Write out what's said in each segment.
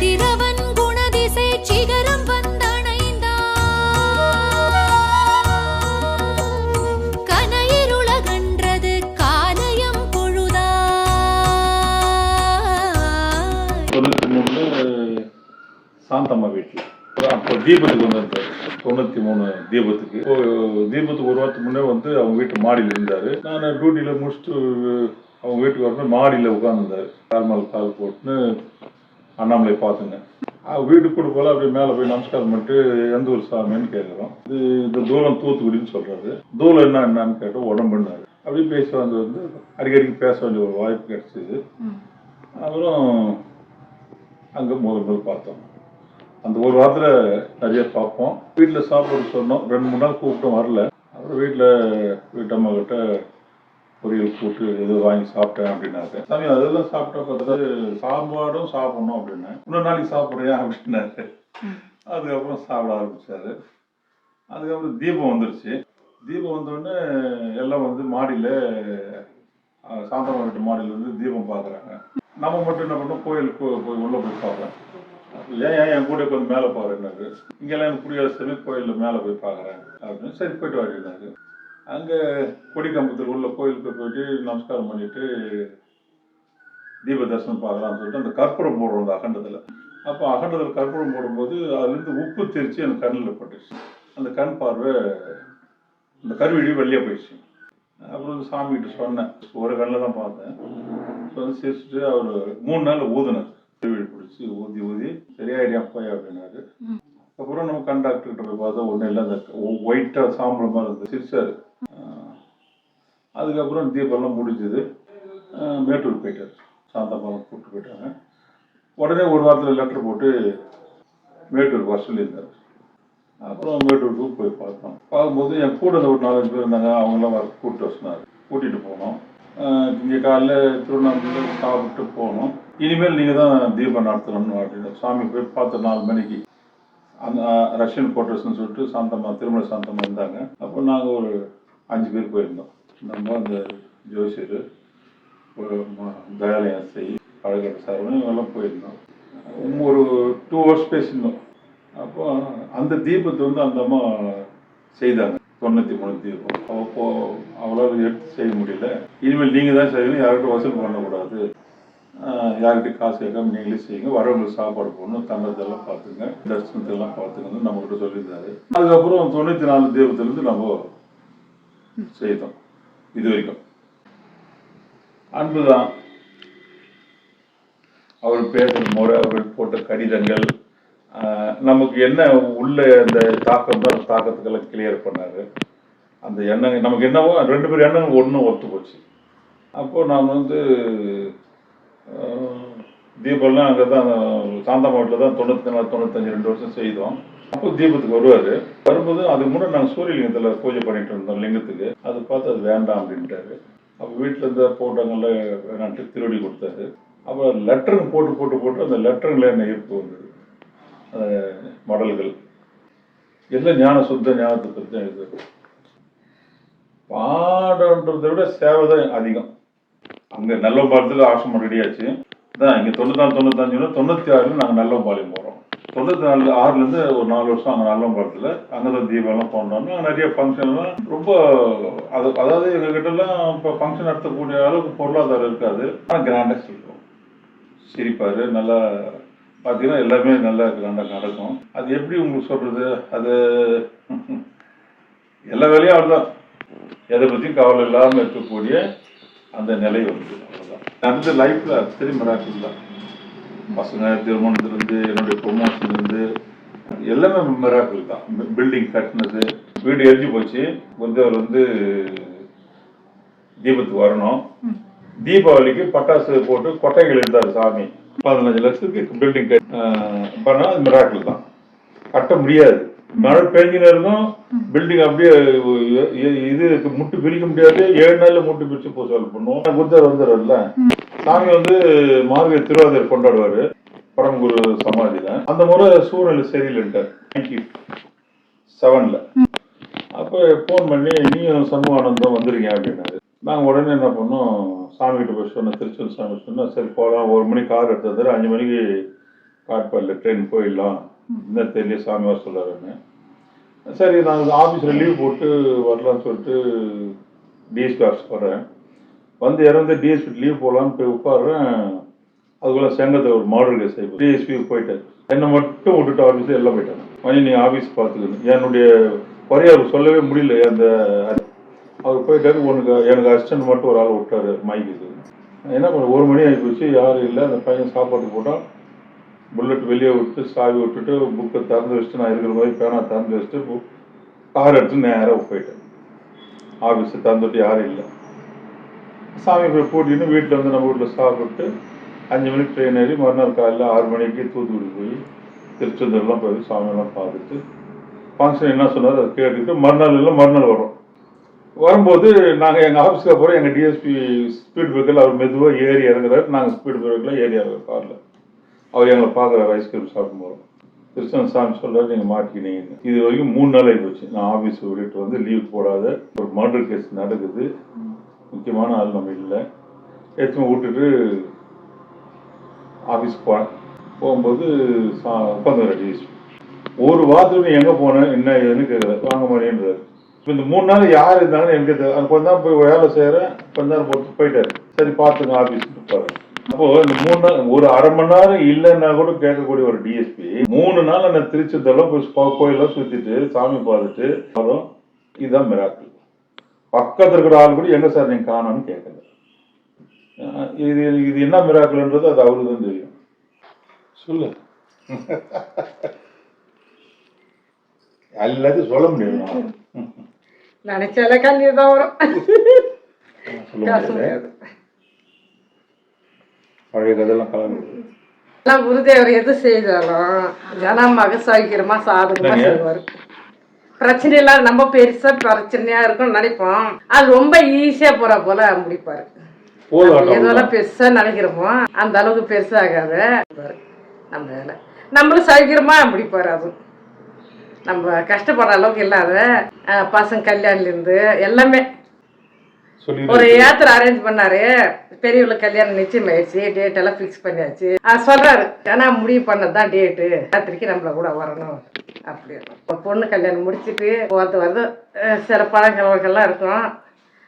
கதிரவன் குணதிசை சிகரம் வந்தணைந்தான். கனையிருளகன்றது காலயம் தொண்ணூற்றி சாந்தம்மா வீட்டில். அப்போ தீபத்துக்கு வந்திருந்தாரு. தொண்ணூற்றி மூணு தீபத்துக்கு. இப்போ தீபத்துக்கு ஒரு வாரத்துக்கு முன்னே வந்து அவங்க வீட்டு மாடியில் இருந்தார். நான் டியூட்டியில் முடிச்சுட்டு அவங்க வீட்டுக்கு வரணும் மாடியில் உட்காந்துருந்தாரு கால் மேல் கால் போட்டுன்னு அண்ணாமலை பார்த்துங்க. வீட்டுக்கு கூட போல அப்படியே மேலே போய் நமஸ்காரம் பண்ணிட்டு எந்த ஒரு சாமின்னு கேட்குறோம் இது இந்த தூரம் தூத்துக்குடின்னு சொல்கிறாரு தூரம் என்ன என்னன்னு கேட்டோம் உடம்புன்னாரு. அப்படியே பேசி வந்து வந்து அடிக்கடிக்கு பேச வேண்டிய ஒரு வாய்ப்பு கிடைச்சிது. அப்புறம் அங்கே முதல் முதல் பார்த்தோம். அந்த ஒரு வாரத்தில் நிறைய பார்ப்போம். வீட்டில் சாப்பிட சொன்னோம். ரெண்டு மூணு நாள் கூப்பிட்டோம் வரல. அப்புறம் வீட்டில் வீட்டம்மா கிட்ட பொரியல் கூட்டு ஏதோ வாங்கி சாப்பிட்டேன் அப்படின்னாரு. சாமி அதெல்லாம் சாப்பிட்டா பார்த்துட்டு சாப்பாடும் சாப்பிடணும் அப்படின்னேன். இன்னொரு நாளைக்கு சாப்பிட்றியா அப்படின்னாரு. அதுக்கப்புறம் சாப்பிட ஆரம்பிச்சாரு. அதுக்கப்புறம் தீபம் வந்துருச்சு. தீபம் வந்தோடனே எல்லாம் வந்து மாடியில் சாந்தமா வீட்டு மாடியில் இருந்து தீபம் பார்க்குறாங்க. நம்ம மட்டும் என்ன பண்ணோம்? கோயிலுக்கு போய் உள்ளே போய் பார்க்குறேன் ஏன் ஏன் என் கூட கொஞ்சம் மேலே பாருன்னாரு. இங்கெல்லாம் எனக்கு புரியாத சரி கோயிலில் மேலே போய் பார்க்குறேன் அப்படின்னு சரி போயிட்டு வாடினாரு. அங்கே கொடிக்கம்பத்தில் உள்ள கோயிலுக்கு போயிட்டு நமஸ்காரம் பண்ணிட்டு தீப தரிசனம் பார்க்கலாம்னு சொல்லிட்டு அந்த கற்பூரம் போடுறோம் அந்த அகண்டத்தில். அப்போ அகண்டத்தில் கற்பூரம் போடும்போது அதுலேருந்து உப்பு தெரிச்சு எனக்கு கண்ணில் பட்டுச்சு அந்த கண் பார்வை அந்த கருவிழி வெளியே போயிடுச்சு. அப்புறம் சாமிகிட்ட சொன்னேன். ஒரு கண்ணில் தான் பார்த்தேன். சொல்லி சிரிச்சுட்டு அவர் மூணு நாள் ஊதினார். கருவிழி பிடிச்சி ஊதி ஊதி சரியாயிடியா போய் அப்படின்னாரு. நம்ம கண்டாக்டர் கிட்ட போய் பார்த்தா ஒன்றும் இல்லை. அந்த ஒயிட்டாக சாம்பல் மாதிரி இருந்தது. சிரிச்சார் அதுக்கப்புறம் தீபம்லாம் முடிஞ்சது. மேட்டூர் போயிட்டார். சாந்தம்மாவை கூப்பிட்டு போயிட்டாங்க. உடனே ஒரு வாரத்தில் லெட்டர் போட்டு மேட்டூர் வர சொல்லியிருந்தார் அப்புறம் மேட்டூருக்கு போய் பார்த்தோம். பார்க்கும்போது என் கூட இருந்த ஒரு நாலஞ்சு பேர் இருந்தாங்க. அவங்களாம் வர கூப்பிட்டு வர கூட்டிகிட்டு போனோம். இங்கே காலைல திருவண்ணாமலை சாப்பிட்டு போனோம். இனிமேல் நீங்கள் தான் தீபம் நடத்தணும்னு அப்படின்னு. சாமி போய் பார்த்த நாலு மணிக்கு அந்த ரஷ்யன் கோட்டர்ஸ்னு சொல்லிட்டு சாந்தம்மா திருமண சாந்தம்மா இருந்தாங்க. அப்போ நாங்கள் ஒரு அஞ்சு பேர் போயிருந்தோம். நம்ம அந்த ஜோசியர் ஒரு தயாலயம் செய் அழகர் சார்பு இவங்கெல்லாம் போயிருந்தோம். ஒரு டூ ஹவர்ஸ் பேசியிருந்தோம். அப்போ அந்த தீபத்தை வந்து அந்த அம்மா செய்தாங்க. தொண்ணூற்றி மூணு தீபம். அப்போது அவ்வளோ எடுத்து செய்ய முடியல. இனிமேல் நீங்கள் தான் செய்யணும் யார்கிட்ட வசூல் பண்ணக்கூடாது. யார்கிட்டயும் காசு கேட்காம நீங்களே செய்யுங்க. வரவங்களுக்கு சாப்பாடு போடணும். தங்கத்தெல்லாம் பார்த்துங்க. தரிசனத்தெல்லாம் பார்த்துங்கன்னு நம்மகிட்ட சொல்லியிருந்தாரு. அதுக்கப்புறம் தொண்ணூற்றி நாலு தீபத்திலேருந்து நம்ம செய்தோம். இது வரைக்கும். அன்புதான். அவர் பேசுகிற முறை அவர் போட்ட கடிதங்கள் நமக்கு என்ன உள்ள அந்த தாக்கம் தான் தாக்கத்துக்கெல்லாம் கிளியர் பண்ணாரு. அந்த எண்ணங்கள் நமக்கு என்னவோ ரெண்டு பேர் எண்ணங்கள் ஒன்றும் ஒத்து போச்சு அப்போ நான் வந்து தீபம்லாம் அங்கே தான் சாந்தா வீட்டில் தான் தொண்ணூற்றி நாலு தொண்ணூத்தஞ்சு ரெண்டு வருஷம் செய்தோம். அப்போ தீபத்துக்கு வருவார். வரும்போது அதுக்கு முன்னாடி நாங்கள் சூரியலிங்கத்தில் பூஜை பண்ணிட்டு இருந்தோம் லிங்கத்துக்கு. அது பார்த்து அது வேண்டாம் அப்படின்ட்டாரு. அப்போ வீட்டில் இருந்த போட்டோங்கள்ல வேணான்ட்டு திருடி கொடுத்தாரு. அப்புறம் லெட்டருங்க போட்டு போட்டு போட்டு அந்த லெட்டருங்கள என்ன ஈர்ப்பு வந்தது. அந்த மடல்கள். எல்லாம் ஞான சுத்த ஞானத்தை பற்றி தான் எழுதுறது. பாடன்றதை விட சேவை தான் அதிகம். அங்கே நல்லம்பாளத்தில் ஆசிரமம் ரெடியாச்சு தான் இங்கே தொண்ணூத்தாறு தொண்ணூத்தஞ்சுல தொண்ணூற்றி ஆறில் நாங்கள் நல்லம்பாளையம் போகிறோம் தொண்ணூற்றி நாலு ஆறுலேருந்து ஒரு நாலு வருஷம் அங்கே நல்லம்பாளத்தில். அங்கே தான் தீபம்லாம் போனோம்னா நிறைய ஃபங்க்ஷன்லாம் ரொம்ப அது அதாவது எங்ககிட்டலாம் இப்போ ஃபங்க்ஷன் நடத்தக்கூடிய அளவுக்கு பொருளாதாரம் இருக்காது. ஆனால் கிராண்டாக செய்வோம் சிரிப்பார் நல்லா பார்த்தீங்கன்னா எல்லாமே நல்லா கிராண்டாக நடக்கும். அது எப்படி உங்களுக்கு சொல்கிறது அது எல்லா வேலையும் அவர் தான் எதை பற்றியும் கவலை இல்லாமல் இருக்கக்கூடிய அந்த நிலை வந்து அவ்வளோதான் அந்த லைஃப்பில் அத்தனை மிராக்கிள் தான். பசங்க திருமணத்துலேருந்து என்னுடைய ப்ரொமோஷன்லேருந்து எல்லாமே மிராக்கிள் தான். பில்டிங் கட்டினது வீடு எரிஞ்சு போச்சு. வந்து அவர் வந்து தீபத்துக்கு வரணும். தீபாவளிக்கு பட்டாசு போட்டு கொட்டைகள் இருந்தார் சாமி. பதினஞ்சு லட்சத்துக்கு பில்டிங் பண்ணால் அது மிராக்கிள் தான். கட்ட முடியாது. மழை பெஞ்சின்னு பில்டிங் அப்படியே இது முட்டு பிரிக்க முடியாது. ஏழு நாள்ல முட்டு பிரிச்சு பூசல் பண்ணுவோம். புத்தர் வந்துடும்ல சாமி வந்து மார்கழி திருவாதிரை கொண்டாடுவாரு. பரமகுரு சமாதியில. அந்த முறை சூழ்நிலை சரியில்லைன்ட்டார். நைன்டி செவன்ல அப்போ ஃபோன் பண்ணி நீயும் சண்முகானந்தம் வந்துருங்க அப்படின்னாரு. நாங்கள் உடனே என்ன பண்ணோம்? சாமிகிட்ட போய் சொன்னோம் திருச்செல் சாமி சொன்னால் சரி போகலாம் ஒரு மணிக்கு கார் எடுத்து வந்துரு. அஞ்சு மணிக்கு காட்பாடில் ட்ரெயின் போயிடலாம். இந்த தெரியல சாமி வர சொல்கிறாருன்னு சரி நான் ஆஃபீஸில் லீவ் போட்டு வரலான்னு சொல்லிட்டு டிஎஸ்பி ஆஃபீஸ் வரேன் வந்து இறந்து டிஎஸ்பி லீவ் போகலான்னு போய் உட்காடுறேன் அதுக்குள்ள செங்கத்தில் ஒரு மாடல் கேஸ் ஆகி டிஎஸ்பி போயிட்டார். என்னை மட்டும் விட்டுட்டு ஆஃபீஸில் எல்லாம் போயிட்டாங்க. மணி நீ ஆஃபீஸ் பார்த்துக்கணும். என்னுடைய குறைய அவர் சொல்லவே முடியல. அந்த அவர் போயிட்டாரு. உனக்கு எனக்கு அசிஸ்டன்ட் மட்டும் ஒரு ஆள் விட்டாரு மைக்கு. என்ன பண்ண ஒரு மணி ஆகி போச்சு. யாரும் இல்லை. அந்த பையன் சாப்பாடு போட்டால் புல்லட் வெளியே விட்டு சாவி விட்டுட்டு புக்கை திறந்து வச்சுட்டு நான் இருக்கிற மாதிரி பேனா திறந்து வச்சுட்டு புக் கார் எடுத்து நேராக போயிட்டேன். ஆஃபீஸை திறந்துட்டு யாரும் இல்லை. சாமி போய் கூட்டின்னு வீட்டில் வந்து நம்ம வீட்டில் சாப்பிட்டு அஞ்சு மணிக்கு ட்ரெயின் ஏறி மறுநாள் காலையில் ஆறு மணிக்கு தூத்துக்குடி போய் திருச்செந்தூர்லாம் போய் சாமியெல்லாம் பார்த்துட்டு ஃபங்க்ஷன் என்ன சொன்னார் அதை கேட்டுக்கிட்டு மறுநாள் இல்லை மறுநாள் வரும். வரும்போது நாங்கள் எங்கள் ஆஃபீஸ்க்கு போகிறோம் எங்கள் டிஎஸ்பி ஸ்பீட் பிரேக்கரில் அவர் மெதுவாக ஏறி இறங்குறாரு. நாங்கள் ஸ்பீட் பிரேக்கரில் ஏறி இறங்குறோம் காரில் அவர் எங்களை பார்க்குறாரு ஐஸ்கிரீம் சாப்பிடும்போது. கிருஷ்ணன் சாமி சொல்றாரு நீங்கள் மாட்டிக்கினீங்க இது வரைக்கும் மூணு நாள் ஆகிப்போச்சு போச்சு நான் ஆஃபீஸ் விட்டுட்டு வந்து லீவ் போடாத ஒரு மர்டர் கேஸ் நடக்குது. முக்கியமான ஆள் நம்ம இல்லை. எடுத்து விட்டுட்டு ஆஃபீஸ் போனேன் போகும்போது சா உட்காந்து டிஎஸ்பி ஒரு வாரத்துக்கு எங்கே போனேன் என்ன ஏதுன்னு கேட்குற வாங்க மாதிரின்றார் இப்போ இந்த மூணு நாள் யார் இருந்தாலும் எனக்கு தெரியல. அது கொஞ்ச நேரம் போய் வேலை செய்கிறேன் கொஞ்ச நேரம் போட்டு போயிட்டார். சரி பார்த்துங்க ஆஃபீஸ்க்கு போகிறேன் அப்போ இந்த மூணு நாள் ஒரு அரை மணி நேரம் இல்லைன்னா கூட கேட்கக்கூடிய ஒரு டிஎஸ்பி மூணு நாள் நான் திருச்செந்தெல்லாம் போய் கோ- கோயிலெல்லாம் சுற்றிட்டு சாமி பார்த்துட்டு வரும் இதுதான் மிராக்கிள் பக்கத்தில் இருக்கிற ஆள் கூட எங்கே சார் நீங்கள் காணோன்னு கேட்கல. இது இது என்ன மிராக்கிள்ன்றது அது அவருக்கு தான் தெரியும். சொல்லு எல்லாத்தையும் சொல்ல முடியாது. நினைச்சாலே கண்ணீர் தான் வரும். கதையெல்லாம் கலந்து. எல்லாம் குருதேவர் எது செய்தாலும் ஜனமாக சௌக்கியமா சாதகமா? செய்வார். பிரச்சனை இல்லாத நம்ம பெருசா பிரச்சனையா இருக்கும்னு நினைப்போம். அது ரொம்ப ஈஸியா போற போல முடிப்பாரு. போதும் எதெல்லாம் பெருசா நினைக்கிறோமோ அந்த அளவுக்கு பெருசாகாத நம்ம வேலை. நம்மளும் சௌக்கியமா முடிப்பாரு அது. நம்ம கஷ்டப்படுற அளவுக்கு இல்லாத பசங்க கல்யாணில இருந்து எல்லாமே ஒரு ஏத்தர் அரேஞ்ச் பண்ணாரு. பெரியவளுக்கு கல்யாணம் நிச்சயம் ஆயிடுச்சு. டேட் எல்லாம் ஃபிக்ஸ் பண்ணியாச்சு. சொல்றாரு ஏன்னா முடிவு பண்ணதுதான் டேட்டு ராத்திரிக்கு நம்மள கூட வரணும். அப்படின்னு பொண்ணு கல்யாணம் முடிச்சிட்டு வருது அஹ், சில பழங்கள்லாம் இருக்கும்.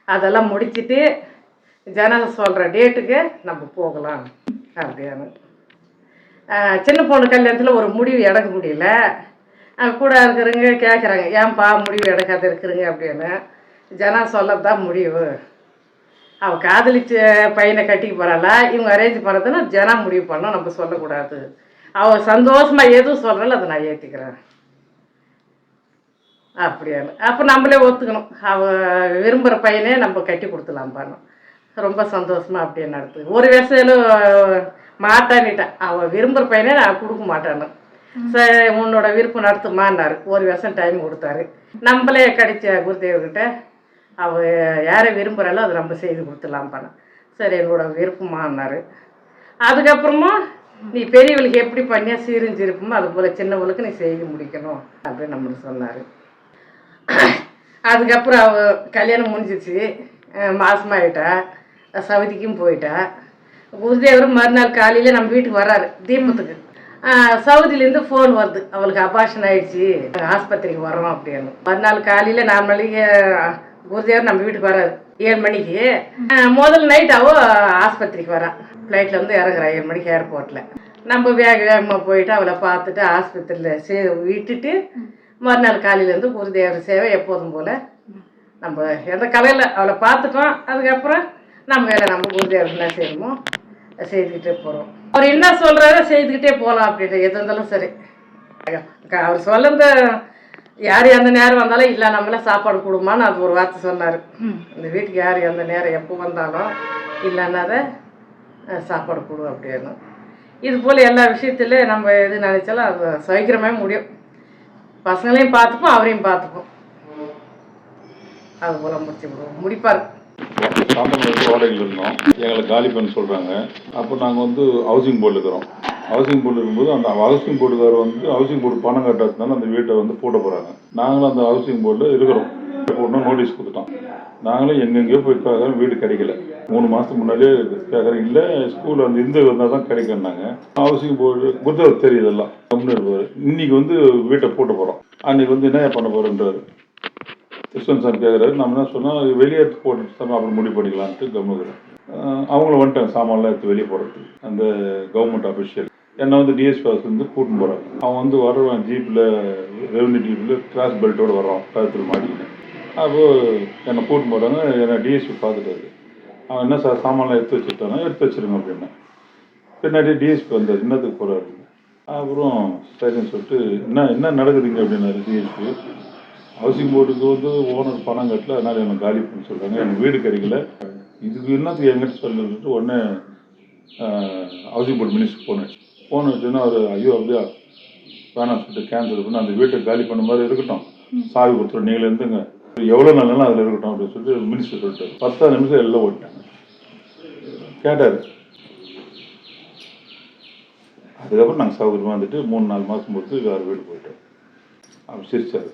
அதெல்லாம் முடிச்சிட்டு ஜனங்க சொல்ற டேட்டுக்கு நம்ம போகலாம். அப்படின்னு சின்ன பொண்ணு கல்யாணத்தில் ஒரு முடிவு எடுக்க முடியல. கூட இருக்கிறவங்க கேட்குறாங்க ஏன்பா முடிவு எடுக்காத இருக்கிறீங்க? அப்படின்னு. ஜனா சொல்லத்தான் முடிவு. அவ காதலிச்ச பையனை கட்டிக்க போறாளா? இவங்க அரேஞ்ச் பண்ணுறதுன்னா ஜனா முடிவு பண்ணோம் நம்ம சொல்லக்கூடாது. அவ சந்தோஷமா எதுவும் சொல்கிறாலும் அதை நான் ஏற்றுக்கிறேன் அப்படியானு. அப்போ நம்மளே ஒத்துக்கணும். அவ விரும்புகிற பையனே நம்ம கட்டி கொடுத்துலாம் பண்ணோம் ரொம்ப சந்தோஷமா அப்படியே நடத்து ஒரு வயசுல மாட்டான்னுட்டேன் அவன் விரும்புகிற பையனே நான் கொடுக்க மாட்டானு. சரி உன்னோட விருப்பம் நடத்துமான்னாரு. ஒரு வருஷம் டைம் கொடுத்தாரு. நம்மளே கிடைச்ச குருதேவர்கிட்ட அவ யாரை விரும்புகிறாலோ அதை நம்ம செய்து கொடுத்துலாம் பண்ண சரி என்னோட விருப்பமானார். அதுக்கப்புறமா நீ பெரியவளுக்கு எப்படி பண்ணியா சீரிஞ்சிருப்போமோ அது போல் சின்னவளுக்கு நீ செய்து முடிக்கணும் அப்படின்னு நம்மளுக்கு சொன்னார். அதுக்கப்புறம் அவ கல்யாணம் முடிஞ்சிச்சு மாசமாயிட்டா சவுதிக்கும் போயிட்டா. குருதேவர் மறுநாள் காலையில் நம்ம வீட்டுக்கு வர்றாரு தீபத்துக்கு. சவுதியிலேருந்து ஃபோன் வருது அவளுக்கு அபாஷன் ஆயிடுச்சு ஆஸ்பத்திரிக்கு வரோம் அப்படின்னு. மறுநாள் காலையில் நாமளே குருதேவர் நம்ம வீட்டுக்கு வராது. ஏழு மணிக்கு. முதல் நைட் அவ ஆஸ்பத்திரிக்கு வரான் ஃப்ளைட்டில் வந்து இறங்குறா ஏழு மணிக்கு ஏர்போர்ட்டில் நம்ம வேக வேகமாக போயிட்டு அவளை பார்த்துட்டு ஆஸ்பத்திரியில் சே விட்டுட்டு மறுநாள் காலையிலேருந்து குருதேவர் சேவை எப்போதும் போல் நம்ம எந்த கலையில் அவளை பார்த்துட்டோம். அதுக்கப்புறம் நம்ம வேலை நம்ம குருதேவர் என்ன செய்யணுமோ? செய்துக்கிட்டே போகிறோம் அவர் என்ன சொல்கிறாரோ செய்துக்கிட்டே போகலாம் அப்படின்ட்டு எது இருந்தாலும் சரி. அவர் சொல்லுந்த யார் எந்த நேரம் வந்தாலும் இல்லை நம்மளாம் சாப்பாடு கொடுமான்னு அது ஒரு வார்த்தை சொன்னார். இந்த வீட்டுக்கு யார் எந்த நேரம் எப்போ வந்தாலும் இல்லைன்னாத சாப்பாடு கொடு அப்படின்னு இது போல் எல்லா விஷயத்துலையும் நம்ம எது நினைச்சாலும் அது சீக்கிரமே முடியும். பசங்களையும் பார்த்துப்போம் அவரையும் பார்த்துப்போம். அது போல் முடிச்சு விடுவோம். முடிப்பார். சாந்தமரத்து வாடகையில் இருந்தோம். எங்களை காலி பண்ண சொல்கிறாங்க அப்போ நாங்கள் வந்து ஹவுசிங் போர்டில் இருக்கிறோம். ஹவுசிங் போர்டு இருக்கும்போது அந்த ஹவுசிங் போர்டுக்கார் வந்து ஹவுசிங் போர்டு பணம் கட்டாததுனால அந்த வீட்டை வந்து பூட்ட போகிறாங்க நாங்களும் அந்த ஹவுசிங் போர்டில் இருக்கிறோம். போடணும் நோட்டீஸ் கொடுத்துட்டோம். நாங்களும் எங்கெங்கேயோ போய் பார்க்குறோம் வீடு கிடைக்கல. மூணு மாதத்துக்கு முன்னாடியே கேட்குறேன் இல்லை ஸ்கூலில் வந்து இந்து வந்தால் தான் கிடைக்கணுனாங்க ஹவுசிங் போர்டு புத்தகம் தெரியுதெல்லாம் கம்முன்னு இருப்பார். இன்றைக்கி வந்து வீட்டை போட்டு போகிறோம் அன்றைக்கி வந்து என்ன பண்ண போகிறேன்றாரு கிருஷ்ணன் சார் கேட்குறாரு நம்ம என்ன சொன்னால் வெளியே எடுத்து போட்டுட்டு தான் அப்புறம் முடிவு பண்ணிக்கலான்ட்டு கம்முகிறேன் அவங்களும் வந்துட்டாங்க. சாமான்லாம் எடுத்து வெளியே போகிறதுக்கு அந்த கவர்மெண்ட் அஃபிஷியல் என்னை வந்து டிஎஸ்பி ஆஃபீஸ் வந்து கூட்டின்னு போகிறாங்க அவன் வந்து வர்றான் ஜீப்பில் ரெவன்யூ ஜீப்பில் கிராஸ் பெல்ட்டோடு வர்றான் கழுத்தில் மாட்டிக்கின்னு. அப்போது என்னை கூட்டின்னு போகிறாங்க என்னை டிஎஸ்பி பார்த்துட்டாரு. அவன் என்ன சார் சாமான்லாம் எடுத்து வச்சுட்டானா எடுத்து வச்சிருங்க அப்படின்னா. பின்னாடி டிஎஸ்பி வந்தார் என்னத்துக்கு போகிறாரு அப்புறம் சரின்னு சொல்லிட்டு என்ன என்ன நடக்குதுங்க? அப்படின்னாரு டிஎஸ்பி ஹவுசிங் போர்டுக்கு வந்து ஓனர் பணம் கட்டல அதனால் எனக்கு காலி பண்ண சொல்கிறாங்க எனக்கு வீடு கிடைக்கல. இதுக்கு என்னத்துக்கு என்கிட்ட சொல்லிட்டு உடனே ஹவுசிங் போர்டு மினிஸ்டர் போனேன் போன வச்சோன்னா அவர் ஐயோ அப்படியா வேணாம் சொல்லிட்டு கேன்சல் பண்ணி அந்த வீட்டை காலி பண்ண மாதிரி இருக்கட்டும். சாவி கொடுத்துரும் நீங்களே இருந்துங்க. எவ்வளோ நாளும் அதில் இருக்கட்டும் அப்படின்னு சொல்லிட்டு மினிஸ்டர் சொல்லிட்டாரு. பத்தாறு நிமிஷம் எல்லாம் ஓட்டிட்டாங்க கேட்டார். அதுக்கப்புறம் நாங்கள் சௌகரியமாக வந்துட்டு மூணு நாலு மாதம் பொறுத்து வேறு வீடு போயிட்டோம். அவர் சிரிச்சார்.